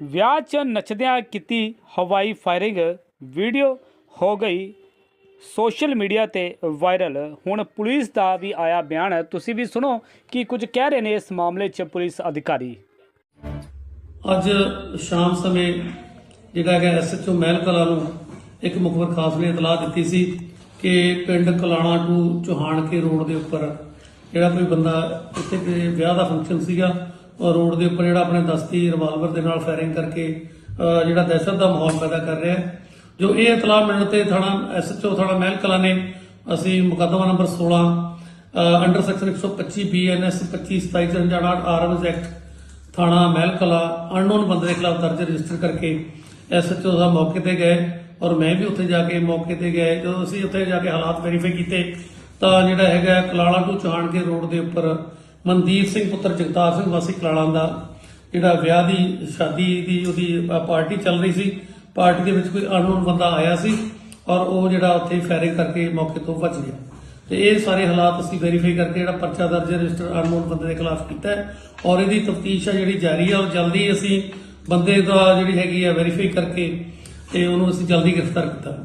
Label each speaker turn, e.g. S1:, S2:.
S1: ਵਿਆਹ 'ਚ ਨੱਚਦਿਆਂ ਕੀਤੀ ਹਵਾਈ ਫਾਇਰਿੰਗ ਵੀਡੀਓ ਹੋ ਗਈ। ਸੋਸ਼ਲ ਮੀਡੀਆ ਤੇ ਵਾਇਰਲ ਹੁਣ ਪੁਲਿਸ ਦਾ ਵੀ ਆਇਆ ਬਿਆਨ। ਤੁਸੀਂ ਵੀ ਸੁਣੋ ਕਿ ਕੁਝ ਕਹਿ ਰਹੇ ਨੇ ਇਸ ਮਾਮਲੇ 'ਚ ਪੁਲਿਸ ਅਧਿਕਾਰੀ।
S2: ਅੱਜ ਸ਼ਾਮ ਸਮੇਂ ਜਿਹੜਾ ਹੈਗਾ ਐਸਐਚਓ ਮਹਿਲ ਕਲਾ ਨੂੰ ਇੱਕ ਮੁਖਬਰ ਖਾਸ ਨੇ ਇਤਲਾਹ ਦਿੱਤੀ ਸੀ ਕਿ ਪਿੰਡ ਕਲਾਣਾ ਟੂ ਚੋਹਾਨ ਕੇ ਰੋਡ ਦੇ ਉੱਪਰ ਜਿਹੜਾ ਕੋਈ ਬੰਦਾ ਉੱਥੇ ਕੋਈ ਵਿਆਹ ਦਾ ਫੰਕਸ਼ਨ ਸੀਗਾ ਰੋਡ ਦੇ ਉੱਪਰ ਜਿਹੜਾ ਆਪਣੇ ਦਸਤੀ ਰਿਵਾਲਵਰ ਦੇ ਨਾਲ ਫਾਇਰਿੰਗ ਕਰਕੇ ਜਿਹੜਾ ਦਹਿਸ਼ਤ ਦਾ ਮਾਹੌਲ ਪੈਦਾ ਕਰ ਰਿਹਾ ਹੈ। ਜੋ ਇਹ ਇਤਲਾਹ ਮਿਲਣ ਤੇ ਥਾਣਾ ਐਸਐਚਓ ਥਾਣਾ ਮਹਿਲ ਕਲਾ ਨੇ ਅਸੀਂ ਮੁਕੱਦਮਾ ਨੰਬਰ 16 ਅੰਡਰ ਸੈਕਸ਼ਨ 125 ਬੀਐਨਐਸ 25 27 ਜੰਜਾਣਾ ਆਰਮਜ਼ ਐਕਟ ਥਾਣਾ ਮਹਿਲ ਕਲਾ ਅਨਨੋਨ ਬੰਦੇ ਦੇ ਖਿਲਾਫ ਦਰਜ ਰਜਿਸਟਰ ਕਰਕੇ ਐਸਐਚਓ ਸਾਹਿਬ ਮੌਕੇ ਤੇ ਗਏ ਔਰ ਮੈਂ ਵੀ ਉੱਥੇ ਜਾ ਕੇ ਮੌਕੇ ਤੇ ਗਏ ਜਦੋਂ ਅਸੀਂ ਉੱਥੇ ਜਾ ਕੇ ਹਾਲਾਤ ਵੈਰੀਫਾਈ ਕੀਤੇ ਤਾਂ ਜਿਹੜਾ ਹੈਗਾ ਕਲਾਲਾ ਟੂ ਚਾਣਕੇ ਰੋਡ ਦੇ ਉੱਪਰ ਮਨਦੀਪ ਸਿੰਘ ਪੁੱਤਰ ਜਗਤਾਰ ਸਿੰਘ ਵਾਸੀ ਕਲਾਲਾ ਦਾ ਜਿਹੜਾ ਵਿਆਹ ਦੀ ਸ਼ਾਦੀ ਦੀ ਉਹਦੀ ਪਾਰਟੀ ਚੱਲ ਰਹੀ ਸੀ। ਪਾਰਟੀ ਦੇ ਵਿੱਚ ਕੋਈ ਅਨਨੋਨ ਬੰਦਾ ਆਇਆ ਸੀ ਔਰ ਉਹ ਜਿਹੜਾ ਉੱਥੇ ਫਾਇਰਿੰਗ ਕਰਕੇ ਮੌਕੇ ਤੋਂ ਭੱਜ ਗਿਆ। ਤੇ ਇਹ ਸਾਰੇ ਹਾਲਾਤ ਅਸੀਂ ਵੈਰੀਫਾਈ ਕਰਕੇ ਜਿਹੜਾ ਪਰਚਾ ਦਰਜ ਰਜਿਸਟਰ ਅਨਮੋਲ ਬੰਦੇ ਦੇ ਖਿਲਾਫ ਕੀਤਾ ਹੈ ਔਰ ਇਹਦੀ ਤਫਤੀਸ਼ ਆ ਜਿਹੜੀ ਜਾਰੀ ਆ ਔਰ ਜਲਦੀ ਅਸੀਂ ਬੰਦੇ ਦਾ ਜਿਹੜੀ ਹੈਗੀ ਆ ਵੈਰੀਫਾਈ ਕਰਕੇ ਤੇ ਉਹਨੂੰ ਅਸੀਂ ਜਲਦੀ ਗ੍ਰਿਫਤਾਰ ਕੀਤਾ।